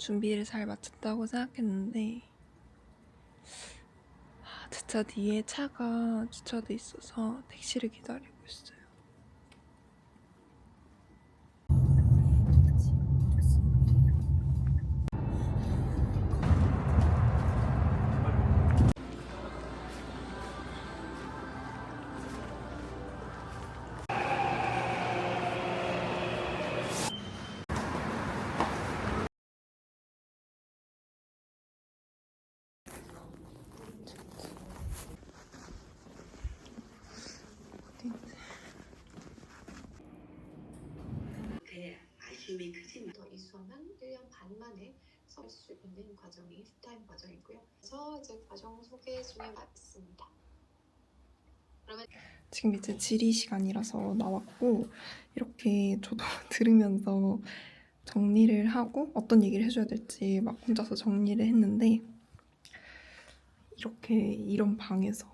준비를 잘 마쳤다고 생각했는데 아, 주차 뒤에 차가 주차돼 있어서 택시를 기다리고 있어요. 아쉬움이 크지만 더 이수하면 1년 반 만에 설수 있는 과정이 풀타임 과정이고요. 그래서 이제 과정 소개 중에 맞습니다. 그러면 지금 이제 지리 시간이라서 나왔고 이렇게 저도 들으면서 정리를 하고 어떤 얘기를 해줘야 될지 막 혼자서 정리를 했는데 이렇게 이런 방에서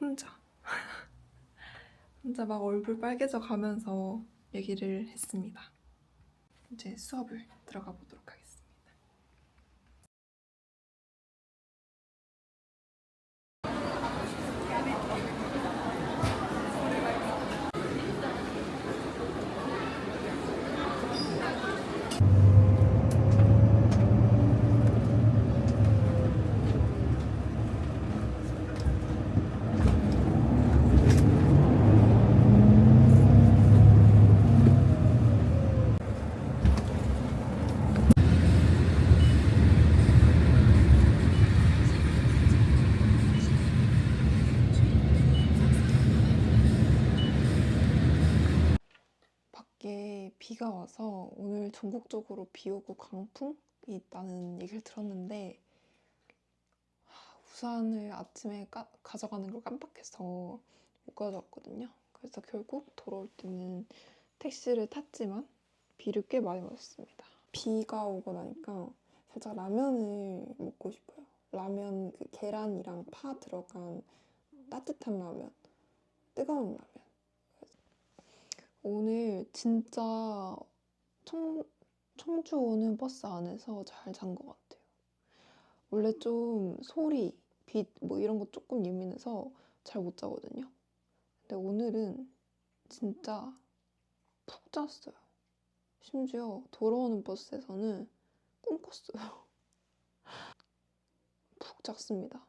혼자 혼자 막 얼굴 빨개져 가면서 얘기를 했습니다. 이제 수업을 들어가 보도록 하겠습니다. 밖에 비가 와서 오늘 전국적으로 비 오고 강풍이 있다는 얘기를 들었는데 하, 우산을 아침에 까- 가져가는 걸 깜빡해서 못 가져왔거든요. 그래서 결국 돌아올 때는 택시를 탔지만 비를 꽤 많이 맞았습니다. 비가 오고 나니까 살짝 라면을 먹고 싶어요. 라면 그 계란이랑 파 들어간 따뜻한 라면, 뜨거운 라면. 오늘 진짜 청, 청주 오는 버스 안에서 잘 잔 것 같아요. 원래 좀 소리, 빛, 뭐 이런 거 조금 예민해서 잘 못 자거든요. 근데 오늘은 진짜 푹 잤어요. 심지어 돌아오는 버스에서는 꿈꿨어요. 푹 잤습니다.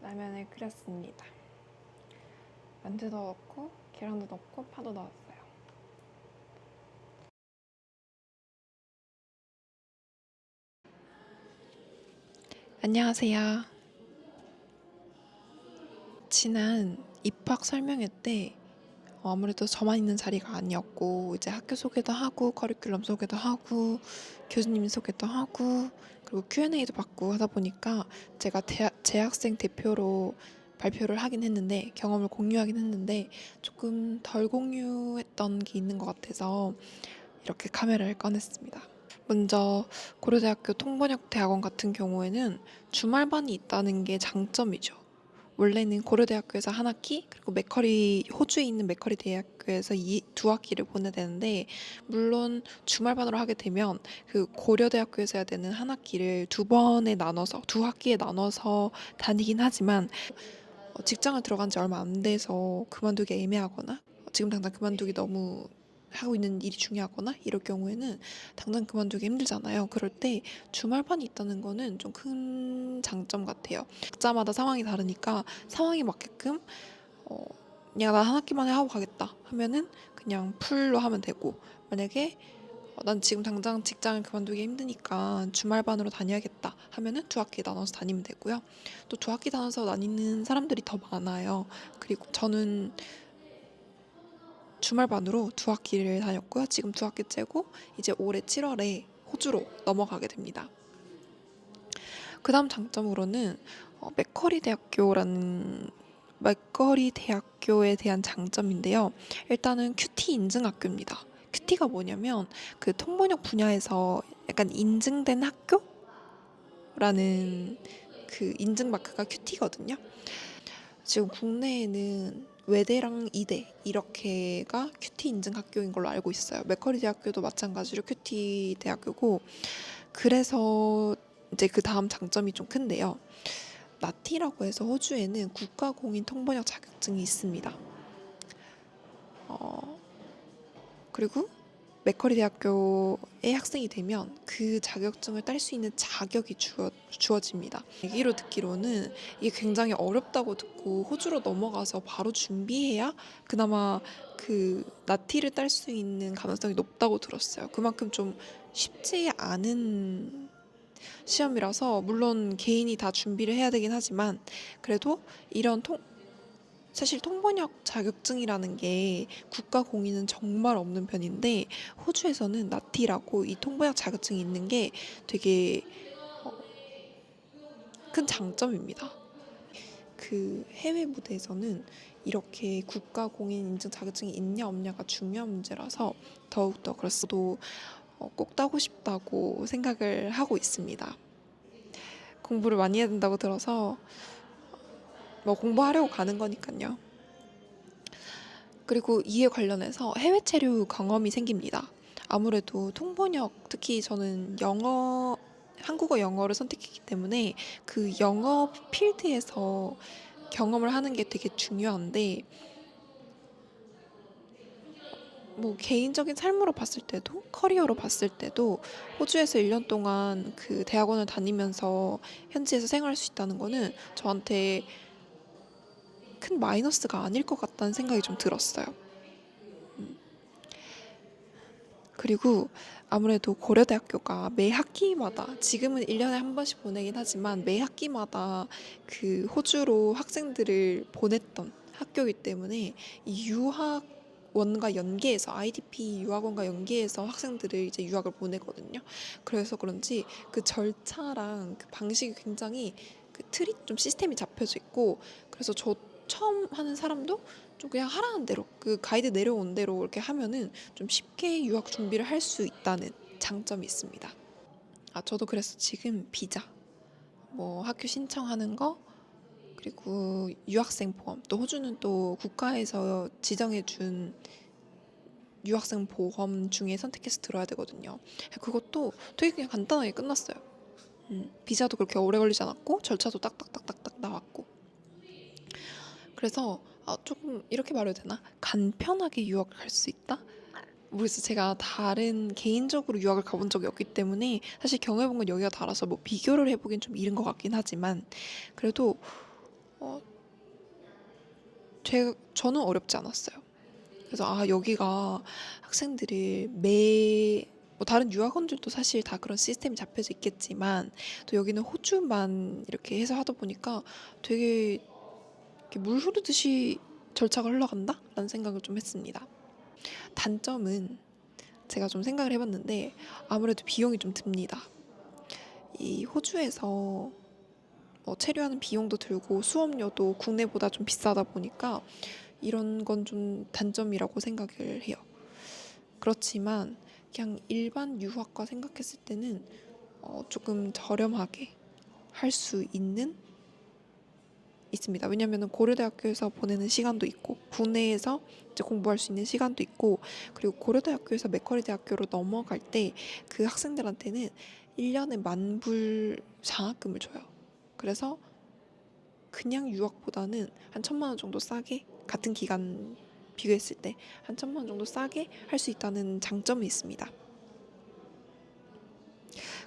라면을 끓였습니다. 만두도 넣고 계란도 넣고 파도 넣었어요. 안녕하세요. 지난 입학 설명회 때 어, 아무래도 저만 있는 자리가 아니었고 이제 학교 소개도 하고 커리큘럼 소개도 하고 교수님 소개도 하고 그리고 Q&A도 받고 하다 보니까 제가 대학, 재학생 대표로 발표를 하긴 했는데 경험을 공유하긴 했는데 조금 덜 공유했던 게 있는 것 같아서 이렇게 카메라를 꺼냈습니다. 먼저 고려대학교 통번역 대학원 같은 경우에는 주말반이 있다는 게 장점이죠. 원래는 고려대학교에서 한 학기 그리고 맥커리 호주에 있는 맥커리 대학교에서 이 두 학기를 보내야 되는데 물론 주말반으로 하게 되면 그 고려대학교에서 해야 되는 한 학기를 두 번에 나눠서 두 학기에 나눠서 다니긴 하지만 어, 직장을 들어간 지 얼마 안 돼서 그만두기 애매하거나 지금 당장 그만두기 너무 하고 있는 일이 중요하거나 이럴 경우에는 당장 그만두기 힘들잖아요. 그럴 때 주말반이 있다는 거는 좀 큰 장점 같아요. 각자마다 상황이 다르니까 상황에 맞게끔 어, 그냥 나한 학기만에 하고 가겠다 하면은 그냥 풀로 하면 되고 만약에 어, 난 지금 당장 직장을 그만두기 힘드니까 주말반으로 다녀야겠다 하면은 두 학기 나눠서 다니면 되고요. 또 두 학기 나눠서 다니는 사람들이 더 많아요. 그리고 저는 주말반으로 두 학기를 다녔고요. 지금 두 학기째고 이제 올해 7월에 호주로 넘어가게 됩니다. 그 다음 장점으로는 어, 맥커리 대학교라는 맥커리 대학교에 대한 장점인데요. 일단은 큐티 인증 학교입니다. 큐티가 뭐냐면 그 통번역 분야에서 약간 인증된 학교라는 그 인증 마크가 큐티거든요. 지금 국내에는 외대랑 이대 이렇게가 큐티 인증 학교인 걸로 알고 있어요. 맥커리 대학교도 마찬가지로 큐티 대학교고 그래서 이제 그 다음 장점이 좀 큰데요. 나티라고 해서 호주에는 국가 공인 통번역 자격증이 있습니다. 어, 그리고 맥커리 대학교의 학생이 되면 그 자격증을 딸 수 있는 자격이 주어, 주어집니다. 얘기로 듣기로는 이게 굉장히 어렵다고 듣고 호주로 넘어가서 바로 준비해야 그나마 그 나티를 딸 수 있는 가능성이 높다고 들었어요. 그만큼 좀 쉽지 않은 시험이라서 물론 개인이 다 준비를 해야 되긴 하지만 그래도 이런 통 사실 통번역 자격증이라는 게 국가 공인은 정말 없는 편인데 호주에서는 나티라고 이 통번역 자격증이 있는 게 되게 어, 큰 장점입니다. 그 해외 무대에서는 이렇게 국가 공인 인증 자격증이 있냐 없냐가 중요한 문제라서 더욱더. 어, 꼭 따고 싶다고 생각을 하고 있습니다. 공부를 많이 해야 된다고 들어서 뭐 공부하려고 가는 거니까요. 그리고 이에 관련해서 해외 체류 경험이 생깁니다. 아무래도 통번역 특히 저는 영어 한국어 영어를 선택했기 때문에 그 영어 필드에서 경험을 하는 게 되게 중요한데 뭐 개인적인 삶으로 봤을 때도 커리어로 봤을 때도 호주에서 1년 동안 그 대학원을 다니면서 현지에서 생활할 수 있다는 거는 저한테 큰 마이너스가 아닐 것 같다는 생각이 좀 들었어요. 음. 그리고 아무래도 고려대학교가 매 학기마다 지금은 1년에 한 번씩 보내긴 하지만 매 학기마다 그 호주로 학생들을 보냈던 학교이기 때문에 이 유학 원과 연계해서 IDP 유학원과 연계해서 학생들을 이제 유학을 보내거든요. 그래서 그런지 그 절차랑 그 방식이 굉장히 그 틀이 좀 시스템이 잡혀져 있고 그래서 저 처음 하는 사람도 좀 그냥 하라는 대로 그 가이드 내려온 대로 이렇게 하면은 좀 쉽게 유학 준비를 할 수 있다는 장점이 있습니다. 아 저도 그래서 지금 비자 뭐 학교 신청하는 거 그리고 유학생 보험 또 호주는 또 국가에서 지정해 준 유학생 보험 중에 선택해서 들어야 되거든요. 그것도 되게 그냥 간단하게 끝났어요. 음, 비자도 그렇게 오래 걸리지 않았고 절차도 딱딱딱딱딱 나왔고 그래서 아, 조금 이렇게 말해도 되나? 간편하게 유학을 갈수 있다? 모르겠어. 제가 다른 개인적으로 유학을 가본 적이 없기 때문에 사실 경험해본 건 여기가 달라서 뭐 비교를 해보긴 좀 이른 것 같긴 하지만 그래도 어, 제 저는 어렵지 않았어요. 그래서 아 여기가 학생들을 매뭐 다른 유학원들도 사실 다 그런 시스템이 잡혀져 있겠지만 또 여기는 호주만 이렇게 해서 하다 보니까 되게 물 흐르듯이 절차가 흘러간다 라는 생각을 좀 했습니다. 단점은 제가 좀 생각을 해봤는데 아무래도 비용이 좀 듭니다. 이 호주에서 뭐 체류하는 비용도 들고 수업료도 국내보다 좀 비싸다 보니까 이런 건 좀 단점이라고 생각을 해요. 그렇지만 그냥 일반 유학과 생각했을 때는 어, 조금 저렴하게 할 수 있는 있습니다. 왜냐하면 고려대학교에서 보내는 시간도 있고 국내에서 이제 공부할 수 있는 시간도 있고 그리고 고려대학교에서 맥커리 대학교로 넘어갈 때 그 학생들한테는 1년에 만불 장학금을 줘요. 그래서 그냥 유학보다는 한 천만 원 정도 싸게 같은 기간 비교했을 때 한 천만 원 정도 싸게 할 수 있다는 장점이 있습니다.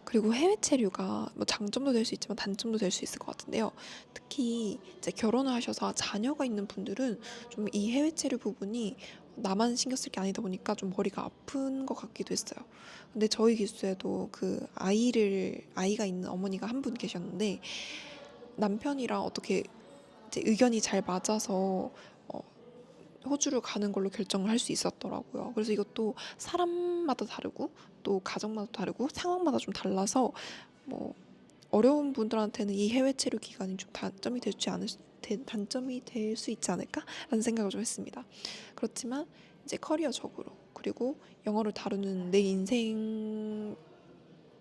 그리고 해외 체류가 뭐 장점도 될 수 있지만 단점도 될 수 있을 것 같은데요. 특히 이제 결혼을 하셔서 자녀가 있는 분들은 좀 이 해외 체류 부분이 나만 신경 쓸 게 아니다 보니까 좀 머리가 아픈 것 같기도 했어요. 근데 저희 기수에도 그 아이를 아이가 있는 어머니가 한 분 계셨는데 남편이랑 어떻게 이제 의견이 잘 맞아서 어, 호주를 가는 걸로 결정을 할 수 있었더라고요. 그래서 이것도 사람마다 다르고 또 가정마다 다르고 상황마다 좀 달라서 뭐 어려운 분들한테는 이 해외 체류 기간이 좀 단점이 될지 않을 단점이 될 수 있지 않을까라는 생각을 좀 했습니다. 그렇지만 이제 커리어적으로 그리고 영어를 다루는 내 인생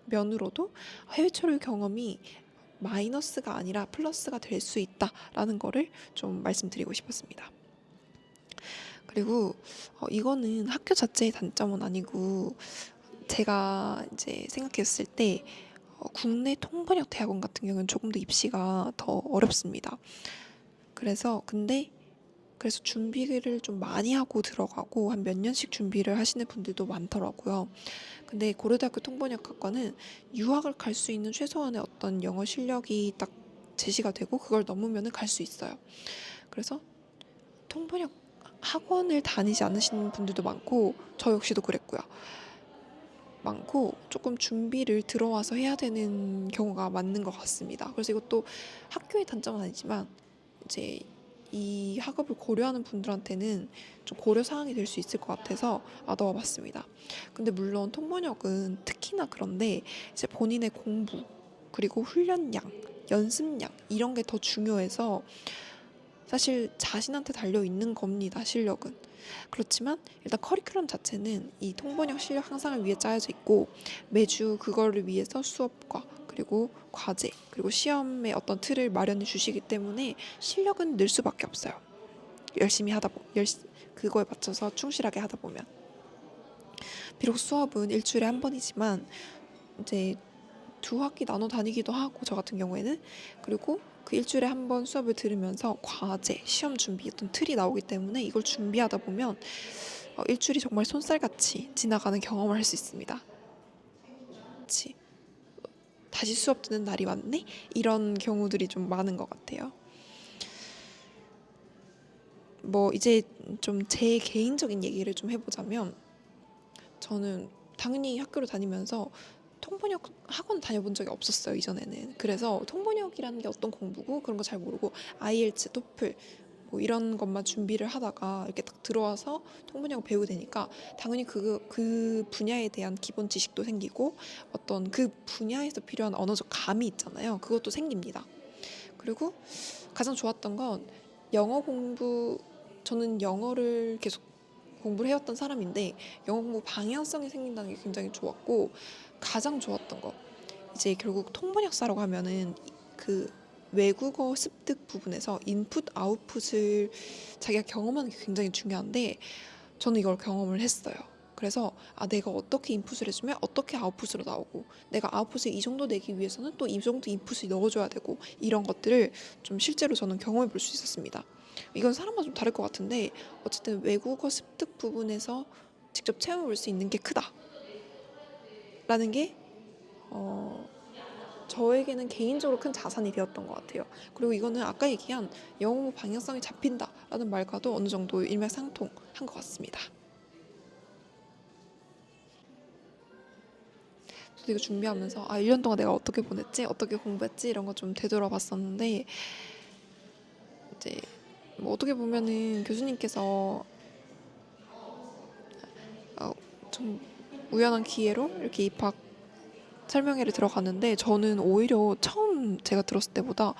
면으로도 해외 체류 경험이 마이너스가 아니라 플러스가 될 수 있다라는 거를 좀 말씀드리고 싶었습니다. 그리고 어, 이거는 학교 자체의 단점은 아니고 제가 이제 생각했을 때 어, 국내 통번역 대학원 같은 경우는 조금 더 입시가 더 어렵습니다. 그래서 근데 그래서 준비를 좀 많이 하고 들어가고 한 몇 년씩 준비를 하시는 분들도 많더라고요. 근데 고려대학교 통번역학과는 유학을 갈 수 있는 최소한의 어떤 영어 실력이 딱 제시가 되고 그걸 넘으면은 갈 수 있어요. 그래서 통번역 학원을 다니지 않으시는 분들도 많고 저 역시도 그랬고요. 많고 조금 준비를 들어와서 해야 되는 경우가 맞는 것 같습니다. 그래서 이것도 학교의 단점은 아니지만 이제 이 학업을 고려하는 분들한테는 좀 고려 사항이 될 수 있을 것 같아서 아 넣어봤습니다. 근데 물론 통번역은 특히나 그런데 이제 본인의 공부 그리고 훈련량, 연습량 이런 게 더 중요해서 사실 자신한테 달려 있는 겁니다. 실력은. 그렇지만 일단 커리큘럼 자체는 이 통번역 실력 향상을 위해 짜여져 있고 매주 그거를 위해서 수업과 그리고 과제 그리고 시험의 어떤 틀을 마련해 주시기 때문에 실력은 늘 수밖에 없어요. 열심히 하다 보면 열 그거에 맞춰서 충실하게 하다 보면 비록 수업은 일주일에 한 번이지만 이제 두 학기 나눠 다니기도 하고 저 같은 경우에는 그리고 그 일주일에 한 번 수업을 들으면서 과제, 시험 준비 어떤 틀이 나오기 때문에 이걸 준비하다 보면 어, 일주일이 정말 손살같이 지나가는 경험을 할 수 있습니다. 그치? 다시 수업 듣는 날이 왔네? 이런 경우들이 좀 많은 것 같아요. 뭐 이제 좀 제 개인적인 얘기를 좀 해보자면 저는 당연히 학교를 다니면서 통번역 학원 다녀본 적이 없었어요 이전에는. 그래서 통번역이라는 게 어떤 공부고 그런 거 잘 모르고 IELTS, 토플 뭐 이런 것만 준비를 하다가 이렇게 딱 들어와서 통번역을 배우게 되니까 당연히 그, 그 분야에 대한 기본 지식도 생기고 어떤 그 분야에서 필요한 언어적 감이 있잖아요. 그것도 생깁니다. 그리고 가장 좋았던 건 영어 공부 저는 영어를 계속 공부를 해왔던 사람인데 영어 공부 방향성이 생긴다는 게 굉장히 좋았고 가장 좋았던 거 이제 결국 통번역사라고 하면은 그 외국어 습득 부분에서 인풋 아웃풋을 자기가 경험하는 게 굉장히 중요한데 저는 이걸 경험을 했어요. 그래서 아 내가 어떻게 인풋을 해주면 어떻게 아웃풋으로 나오고 내가 아웃풋을 이 정도 내기 위해서는 또 이 정도 인풋을 넣어줘야 되고 이런 것들을 좀 실제로 저는 경험해 볼 수 있었습니다. 이건 사람마다 좀 다를 것 같은데 어쨌든 외국어 습득 부분에서 직접 체험해 볼 수 있는 게 크다. 라는 게 어, 저에게는 개인적으로 큰 자산이 되었던 것 같아요. 그리고 이거는 아까 얘기한 영어 방향성이 잡힌다라는 말과도 어느 정도 일맥상통한 것 같습니다. 저도 이거 준비하면서 아 1년 동안 내가 어떻게 보냈지, 어떻게 공부했지 이런 거 좀 되돌아봤었는데 이제 뭐 어떻게 보면은 교수님께서 어, 좀 우연한 기회로 이렇게 입학 설명회를 들어갔는데 저는 오히려 처음 제가 들었을 때보다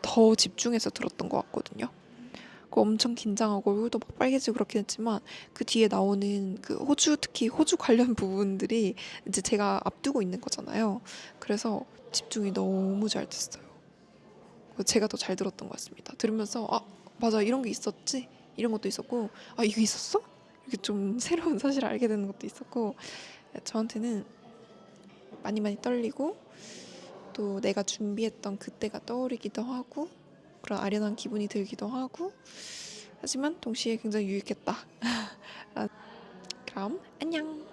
더 집중해서 들었던 것 같거든요. 그 엄청 긴장하고 얼굴도 막 빨개지고 그렇긴 했지만 그 뒤에 나오는 그 호주 특히 호주 관련 부분들이 이제 제가 앞두고 있는 거잖아요. 그래서 집중이 너무 잘 됐어요. 제가 더 잘 들었던 것 같습니다. 들으면서 아 맞아 이런 게 있었지 이런 것도 있었고 아 이게 있었어? 이렇게 좀 새로운 사실을 알게 되는 것도 있었고 저한테는 많이 많이 떨리고 또 내가 준비했던 그때가 떠오르기도 하고 그런 아련한 기분이 들기도 하고 하지만 동시에 굉장히 유익했다. 그럼 안녕.